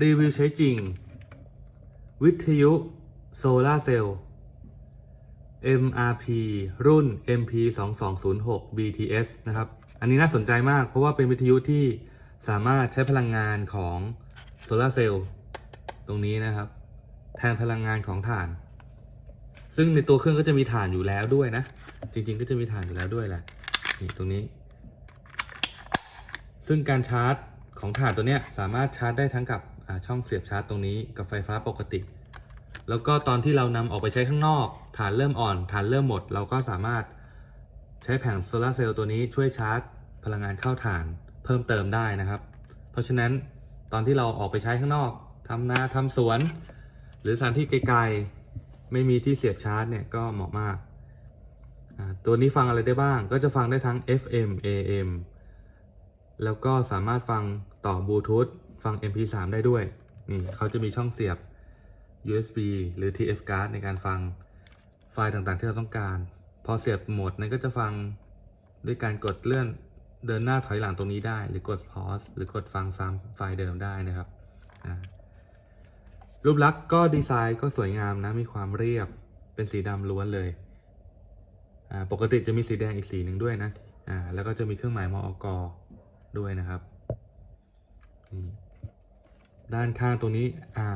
รีวิวใช้จริง วิทยุโซลาเซลล์ MRP รุ่น MP 2 2 0 6 BTS นะครับ อันนี้น่าสนใจมากเพราะว่าเป็นวิทยุที่สามารถใช้พลังงานของโซลาเซลล์ตรงนี้นะครับ แทนพลังงานของถ่าน ซึ่งในตัวเครื่องก็จะมีถ่านอยู่แล้วด้วยนะ จริง ๆ ก็จะมีถ่านอยู่แล้วด้วยแหละนี่ตรงนี้ ซึ่งการชาร์จของถ่านตัวเนี้ยสามารถชาร์จได้ทั้งกับ ช่องเสียบชาร์จตรงนี้กับไฟฟ้าปกติ แล้วก็ตอนที่เรานำออกไปใช้ข้างนอก ฐานเริ่มอ่อน ฐานเริ่มหมด เราก็สามารถใช้แผงโซลาร์เซลล์ตัวนี้ช่วยชาร์จ พลังงานเข้าฐานเพิ่มเติมได้นะครับ เพราะฉะนั้นตอนที่เราออกไปใช้ข้างนอกทำนาทำสวน หรือสถานที่ไกลๆ ไม่มีที่เสียบชาร์จเนี่ยก็เหมาะมาก ตัวนี้ฟังอะไรได้บ้าง ก็จะฟังได้ทั้ง FM AM แล้วก็สามารถฟังต่อบลูทูธ ฟัง MP3 ได้ด้วย นี่เขาจะมีช่องเสียบ USB หรือ TF card ในการฟังไฟล์ต่างๆ ที่เราต้องการ พอเสียบโหมดนั้นก็จะฟังด้วยการกดเลื่อนเดินหน้าถอยหลังตรงนี้ได้ หรือกด pause หรือกดฟังซ้ำไฟล์เดิมได้นะครับ รูปลักษณ์ก็ดีไซน์ก็สวยงามนะ มีความเรียบ เป็นสีดำล้วนเลย ปกติจะมีสีแดงอีกสีหนึ่งด้วยนะ แล้วก็จะมีเครื่องหมายมอกด้วยนะครับ นี่ ด้านข้างตรงนี้อ่า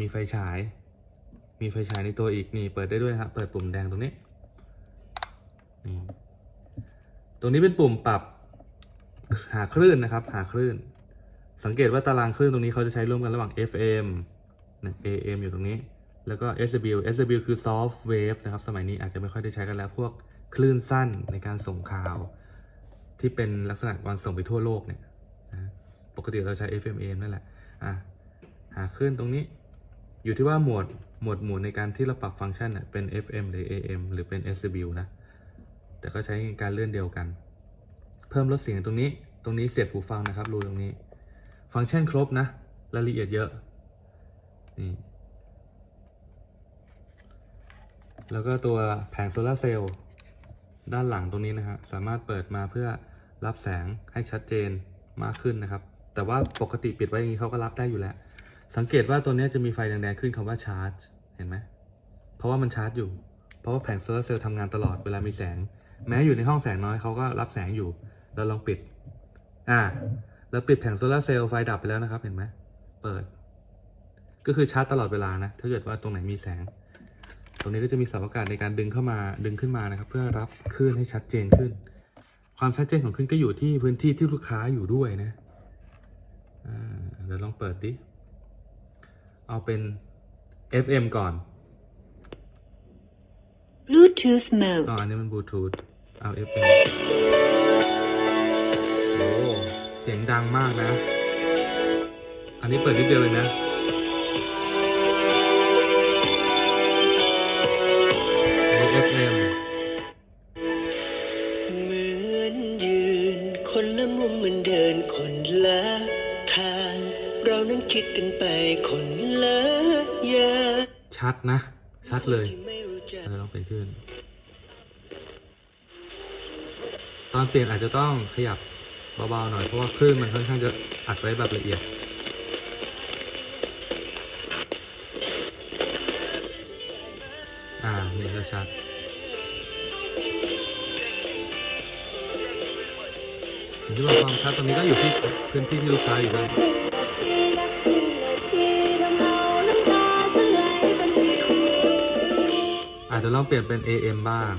มีไฟฉาย มีไฟฉายในตัวอีกนี่เปิดได้ด้วยนะครับเปิดปุ่มแดงตรงนี้นี่ตรงนี้เป็นปุ่มปรับหาคลื่นนะครับหาคลื่น สังเกตว่าตารางคลื่นตรงนี้เขาจะใช้ร่วมกันระหว่าง FM นะ AM อยู่ตรงนี้ แล้วก็ SW SW คือ soft wave นะครับ สมัยนี้อาจจะไม่ค่อยได้ใช้กันแล้ว พวกคลื่นสั้นในการส่งข่าว ที่เป็นลักษณะการส่งไปทั่วโลกเนี่ย ปกติเราใช้ FM AM นั่นแหละ อะ หาคลื่นตรงนี้ อยู่ที่ว่าหมวดหมวดหมู่ในการที่เราปรับฟังก์ชันเน่ยเป็น FM หรือ AM หรือเป็น SW นะ แต่ก็ใช้การเลื่อนเดียวกัน เพิ่มลดเสียงตรงนี้ ตรงนี้เสียบหูฟังนะครับรูตรงนี้ ฟังก์ชันครบนะรายละเอียดเยอะ นี่ แล้วก็ตัวแผงโซลาร์เซลล์ด้านหลังตรงนี้นะฮะสามารถเปิดมาเพื่อรับแสงให้ชัดเจนมากขึ้นนะครับ แต่ว่าปกติปิดไว้อย่างนี้เขาก็รับได้อยู่แล้ว สังเกตว่าตัวนี้จะมีไฟแดงๆขึ้นคำว่าชาร์จ เห็นไหม เพราะว่ามันชาร์จอยู่ เพราะว่าแผงโซลาร์เซลล์ทำงานตลอดเวลามีแสง แม้อยู่ในห้องแสงน้อยเขาก็รับแสงอยู่ เราลองปิด อ่า แล้วปิดแผงโซลาร์เซลล์ไฟดับไปแล้วนะครับ เห็นไหม เปิด ก็คือชาร์จตลอดเวลานะ ถ้าเกิดว่าตรงไหนมีแสง ตรงนี้ก็จะมีเสาอากาศในการดึงเข้ามา ดึงขึ้นมานะครับ เพื่อรับคลื่นให้ชัดเจนขึ้น ความชัดเจนของคลื่นก็อยู่ที่พื้นที่ที่ลูกค้าอยู่ด้วยนะ อ่า เดี๋ยวลองเปิดดิ เอาเป็น FM ก่อน Bluetooth mode. อ๋ออันนี้มันบลูทูธเอา FM โอ้ เสียงดังมากนะ อันนี้เปิดนิดเดียวเลยนะ ชัดนะ ชัดเลยเราลองเปลี่ยนขึ้น ตอนเปลี่ยนอาจจะต้องขยับเบาๆหน่อยเพราะว่าคลื่นมันค่อนข้างจะอัดไว้แบบละเอียดอ่านี่ก็ชัดอย่างที่บอกความชัดตรงนี้ก็อยู่ที่พื้นที่ที่ลูกค้าอยู่ด้วย จจะลองเปลี่ยนเป็น AM บ้าง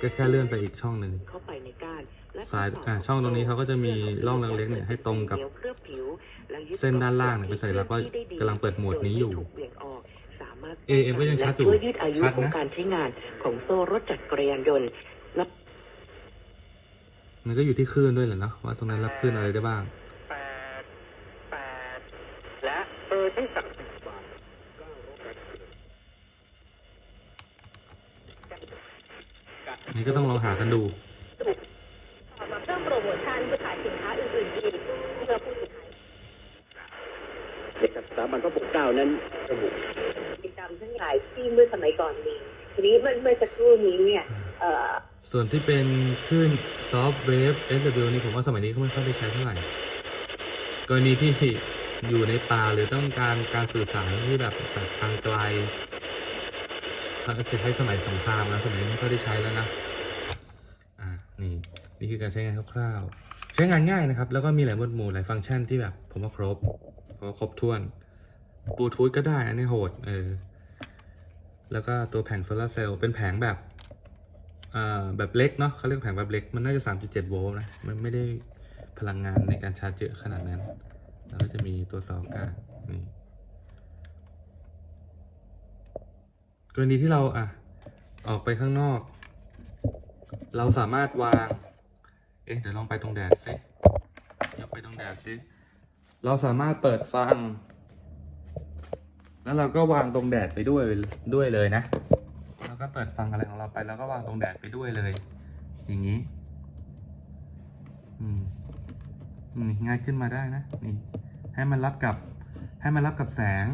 ก็แค่เลื่อนไปอีกช่องหนึ่งเข้าไปในก้านและสายอ่าช่องตรงนี้เขาก็จะมีร่องเล็กๆเนี่ยให้ตรงกับเหนียวเคลือบผิวแล้วยึดเส้นด้านล่างเนี่ยเป็นสัญลักษณ์ว่ากำลังเปิดโหมดนี้อยู่โดไม่ถูกเบี่ยงออกสามารถ AM ก็ยังชัดอยู่และช่วยยืดอายุชัดของนะการใช้งานของโซ่รถจักรยานยนต์และมันก็อยู่ที่คลื่นด้วยแหละเนาะว่าตรงนั้นรับคลื่นอะไรได้บ้างแปดแปดและเบอร์ที่สาม อั นนี้ก็ต้องลองหากันดูมาเพิ่มโปรโมชั่นเพื่อขายสินค้าอื่นๆอีกเพื่อผู้สุดท้ายเด็กสถาบันพระปกเกล้านั้นระบุกิจกรรมทั้งหลายที่เมื่อสมัยก่อนมีทีนี้เมื่อเมื่อสักครู่นี้เนี่ยเอ่อส่วนที่เป็นคลื่นซอฟต์เวฟ SW นี่ผมว่าสมัยนี้ก็ไม่ค่อยได้ใช้เท่าไหร่ กรณีที่อยู่ในป่าหรือต้องการการสื่อสารที่แบบแบบทางไกลถ้าจะใช้สมัยสงครามนะสมัยนี้ไม่ค่อยได้ใช้แล้วนะอ่า นี่คือการใช้งานคร่าวๆ ใช้งานง่ายนะครับ แล้วก็มีหลายหมวดหมู่หลายฟังก์ชันที่แบบ ผมว่าครบผมว่าครบถ้วนบลูทูธก็ได้ อันนี้โหด เออ แล้วก็ตัวแผงโซลาร์เซลล์เป็นแผงแบบอ่าแบบเล็กเนาะเขาเรียกแผงแบบเล็ก มันน่าจะ 3.7 โวลต์นะ มันไม่ได้พลังงานในการชาร์จเยอะขนาดนั้น แล้วก็จะมีตัวเสาอากาศนี่กรณีที่เราอะออกไปข้างนอก เราสามารถวาง เอ๊ะเดี๋ยวลองไปตรงแดดสิยกไปตรงแดดสิเราสามารถเปิดฟัง แล้วเราก็วางตรงแดดไปด้วยด้วยเลยนะแล้วก็เปิดฟังอะไรของเราไปแล้วก็วางตรงแดดไปด้วยเลย อย่างนี้ อืมนี่ง่ายขึ้นมาได้นะนี่ให้มันรับกับ ให้มันรับกับแสง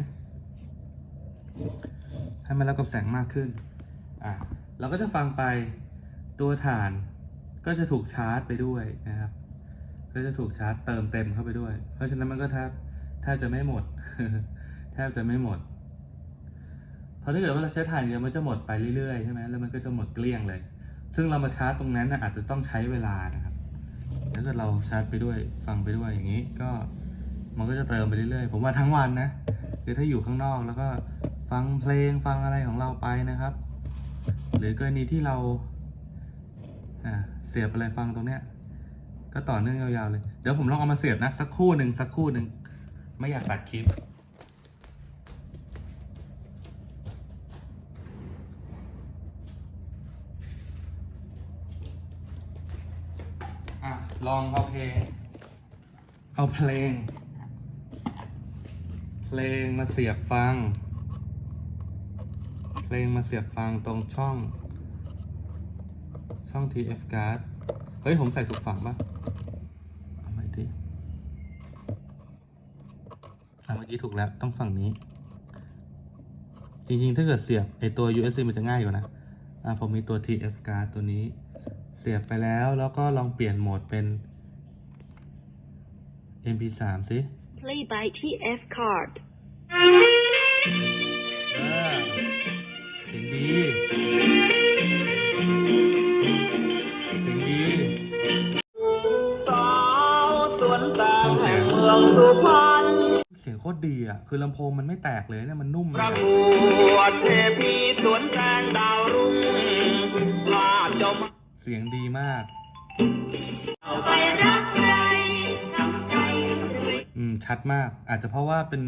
ให้มันรับกับแสงมากขึ้นอะเราก็จะฟังไปตัวฐาน ก็จะถูกชาร์จไปด้วยนะครับ ก็จะถูกชาร์จเติมเต็มเข้าไปด้วย เพราะฉะนั้นมันก็แทบแทบจะไม่หมด แทบจะไม่หมด เพราะถ้าเกิดว่าเราใช้ถ่านเยอะมันจะหมดไปเรื่อยๆใช่ไหมแล้วมันก็จะหมดเกลี้ยงเลย ซึ่งเรามาชาร์จตรงนั้นนะอาจจะต้องใช้เวลานะครับถ้าเกิดเราชาร์จไปด้วยฟังไปด้วยอย่างนี้ก็มันก็จะเติมไปเรื่อยๆ ผมว่าทั้งวันนะคือถ้าอยู่ข้างนอกแล้วก็ฟังเพลงฟังอะไรของเราไปนะครับ หรือกรณีที่เรา อ่าเสียบอะไรฟังตรงเนี้ย ก็ต่อเนื่องยาวๆเลย เดี๋ยวผมลองเอามาเสียบนะ สักครู่หนึ่งสักครู่หนึ่งไม่อยากตัดคลิปอะลองเอาเพลง เอาเพลง เพลงมาเสียบฟัง เพลงมาเสียบฟังตรงช่อง ช่อง TF card เฮ้ย ผมใส่ถูกฝั่งปะเอาใหม่ดิอะเมื่อกี้ถูกแล้ว ต้องฝั่งนี้ จริงๆ ถ้าเกิดเสียบไอตัว USB มันจะง่ายกว่านะ อะ ผมมีตัว TF card ตัวนี้ เสียบไปแล้ว แล้วก็ลองเปลี่ยนโหมดเป็น MP3 สิ Play by TF card. เออเสียงดี มืองสุพรรณเสียงโคตรดีอะ คือลำโพงมันไม่แตกเลยเนี่ย มันนุ่มปเลระยกวดเทพีสวนแตงดาวรุ่งลาดเจ้ามาเสียงดีมาก ไปรักใครทำใจรวยอืม ชัดมาก อาจจะเพราะว่าเป็น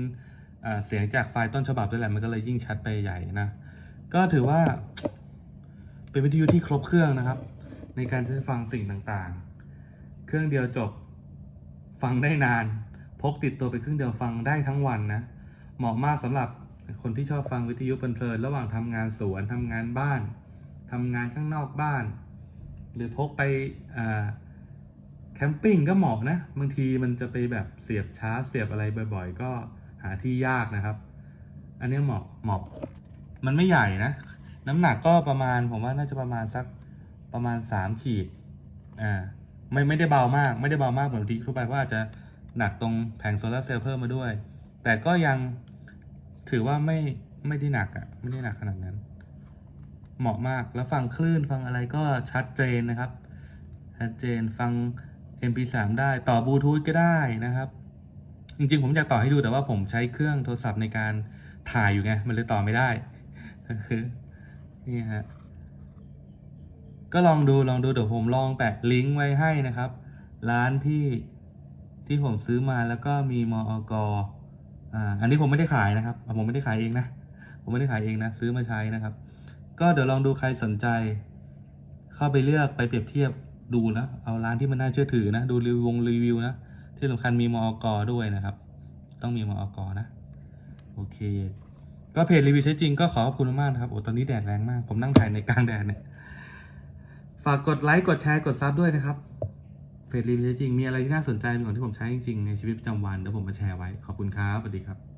อ่าเสียงจากไฟล์ต้นฉบับด้วยแหละ มันก็เลยยิ่งชัดไปใหญ่นะ ก็ถือว่า เป็นวิทยุที่ครบเครื่องนะครับ ในการจะฟังสิ่งต่างๆ เครื่องเดียวจบ ฟังได้นาน พกติดตัวไปครื่งเดียวฟังได้ทั้งวันนะ เหมาะมากสำหรับคนที่ชอบฟังวิทยุเพลินๆระหว่างทำงานสวนทำงานบ้านทำงานข้างนอกบ้าน หรือพกไปแคมปิ้งก็เหมาะนะ บางทีมันจะไปแบบเสียบชาร์จเสียบอะไรบ่อย ๆ ก็หาที่ยากนะครับ อันนี้เหมาะเหมาะ มันไม่ใหญ่นะ น้ำหนักก็ประมาณผมว่าน่าจะประมาณสักประมาณสามขีด อ่า ไม่ไม่ได้เบามาก ไม่ได้เบามากเหมือนที่ทั่วไปเพราะอาจจะ หนักตรงแผงโซลาร์เซลล์เพิ่มมาด้วย แต่ก็ยังถือว่าไม่ไม่ได้หนักอะ่ะไม่ได้หนักขนาดนั้น เหมาะมากแล้วฟังคลื่นฟังอะไรก็ชัดเจนนะครับ ชัดเจนฟัง MP3 ได้ต่อบลูทูธก็ได้นะครับ จริงๆ ผมอยากต่อให้ดูแต่ว่าผมใช้เครื่องโทรศัพท์ในการถ่ายอยู่ไง มันเลยต่อไม่ได้ก็คือนี่ฮะก็ลองดูลองดูเดี๋ยวผมลองแปะลิงก์ไว้ให้นะครับ ร้านที่ ที่ผมซื้อมาแล้วก็มีมอกอ่าอันนี้ผมไม่ได้ขายนะครับผมไม่ได้ขายเองนะผมไม่ได้ขายเองนะซื้อมาใช้นะครับ ก็เดี๋ยวลองดูใครสนใจ เข้าไปเลือกไปเปรียบเทียบดูนะเอาร้านที่มันน่าเชื่อถือนะดูรีวิววงรีวิวนะที่สำคัญมีมอกด้วยนะครับ ต้องมีมอกนะโอเค ก็เพจรีวิวใช้จริงก็ขอขอบคุณมากนะครับโอ้ตอนนี้แดดแรงมาก ผมนั่งถ่ายในกลางแดดเนี่ยฝากกดไลค์กดแชร์กดซับด้วยนะครับ เพจรีวิวใช้จริงมีอะไรที่น่าสนใจเป็นของที่ผมใช้จริงๆในชีวิตประจำวันเดี๋ยวผมมาแชร์ไว้ขอบคุณครับสวัสดีครับ